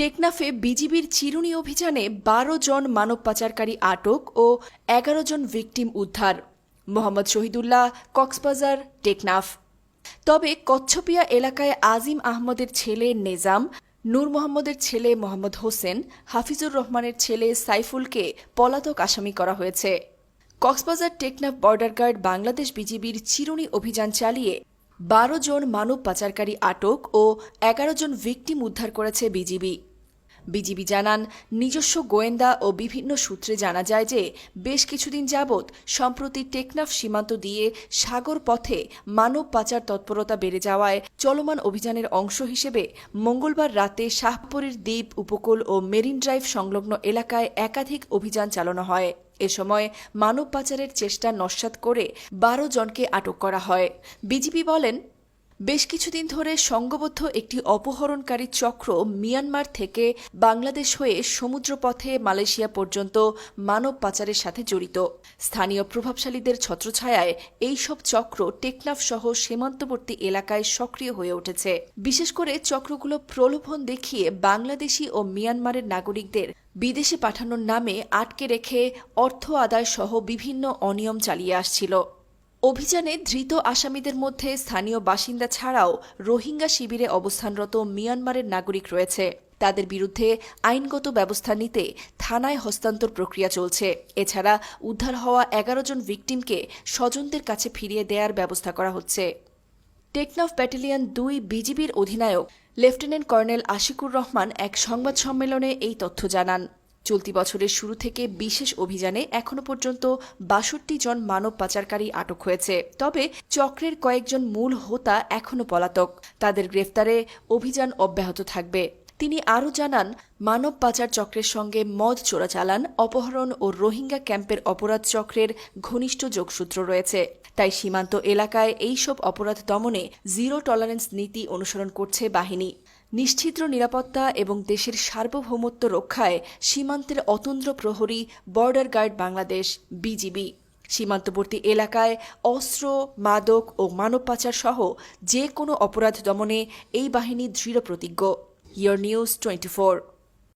টেকনাফে বিজিবির চিরুনি অভিযানে বারো জন মানব পাচারকারী আটক ও এগারো জন ভিকটিম উদ্ধার। মোহাম্মদ শহীদুল্লাহ, কক্সবাজার, টেকনাফ। তবে কচ্ছপিয়া এলাকায় আজিম আহমদের ছেলে নেজাম, নূর মোহাম্মদের ছেলে মোহাম্মদ হোসেন, হাফিজুর রহমানের ছেলে সাইফুলকে পলাতক আসামি করা হয়েছে। কক্সবাজার টেকনাফ বর্ডার গার্ড বাংলাদেশ বিজিবির চিরুনি অভিযান চালিয়ে বারো জন মানব পাচারকারী আটক ও এগারো জন ভিকটিম উদ্ধার করেছে বিজিবি। বিজিবি জানান, নিজস্ব গোয়েন্দা ও বিভিন্ন সূত্রে জানা যায় যে বেশ কিছুদিন যাবৎ সম্প্রতি টেকনাফ সীমান্ত দিয়ে সাগর পথে মানব পাচার তৎপরতা বেড়ে যাওয়ায় চলমান অভিযানের অংশ হিসেবে মঙ্গলবার রাতে শাহপুরের দ্বীপ উপকূল ও মেরিন ড্রাইভ সংলগ্ন এলাকায় একাধিক অভিযান চালানো হয়। এ সময় মানব পাচারের চেষ্টা নস্যাৎ করে বারো জনকে আটক করা হয়। বিজিবি বলেন বেশ কিছুদিন ধরে সংঘবদ্ধ একটি অপহরণকারী চক্র মিয়ানমার থেকে বাংলাদেশ হয়ে সমুদ্রপথে মালয়েশিয়া পর্যন্ত মানব পাচারের সাথে জড়িত। স্থানীয় প্রভাবশালীদের ছত্রছায়ায় এই সব চক্র টেকনাফ সহ সীমান্তবর্তী এলাকায় সক্রিয় হয়ে উঠেছে। বিশেষ করে চক্রগুলো প্রলোভন দেখিয়ে বাংলাদেশি ও মিয়ানমারের নাগরিকদের বিদেশে পাঠানোর নামে আটকে রেখে অর্থ আদায় সহ বিভিন্ন অনিয়ম চালিয়ে আসছিল। অভিযানে ধৃত আসামিদের মধ্যে স্থানীয় বাসিন্দা ছাড়াও রোহিঙ্গা শিবিরে অবস্থানরত মিয়ানমারের নাগরিক রয়েছে। তাদের বিরুদ্ধে আইনগত ব্যবস্থা নিতে থানায় হস্তান্তর প্রক্রিয়া চলছে। এছাড়া উদ্ধার হওয়া এগারো জন ভিকটিমকে স্বজনদের কাছে ফিরিয়ে দেওয়ার ব্যবস্থা করা হচ্ছে। টেকনাফ ব্যাটালিয়ন দুই বিজিবির অধিনায়ক লেফটেন্যান্ট কর্নেল আশিকুর রহমান এক সংবাদ সম্মেলনে এই তথ্য জানান। চলতি বছরের শুরু থেকে বিশেষ অভিযানে এখনও পর্যন্ত বাষট্টি জন মানব পাচারকারী আটক হয়েছে। তবে চক্রের কয়েকজন মূল হোতা এখনও পলাতক। তাদের গ্রেফতারে অভিযান অব্যাহত থাকবে। তিনি আরও জানান, মানব পাচার চক্রের সঙ্গে মদ চোরাচালান অপহরণ ও রোহিঙ্গা ক্যাম্পের অপরাধ চক্রের ঘনিষ্ঠ যোগসূত্র রয়েছে। তাই সীমান্ত এলাকায় এইসব অপরাধ দমনে জিরো টলারেন্স নীতি অনুসরণ করছে বাহিনী। নিশ্চিদ্র নিরাপত্তা এবং দেশের সার্বভৌমত্ব রক্ষায় সীমান্তের অতন্দ্র প্রহরী বর্ডার গার্ড বাংলাদেশ, বিজিবি। সীমান্তবর্তী এলাকায় অস্ত্র, মাদক ও মানব পাচার সহ যে কোনো অপরাধ দমনে এই বাহিনী দৃঢ় প্রতিজ্ঞ। Year news twenty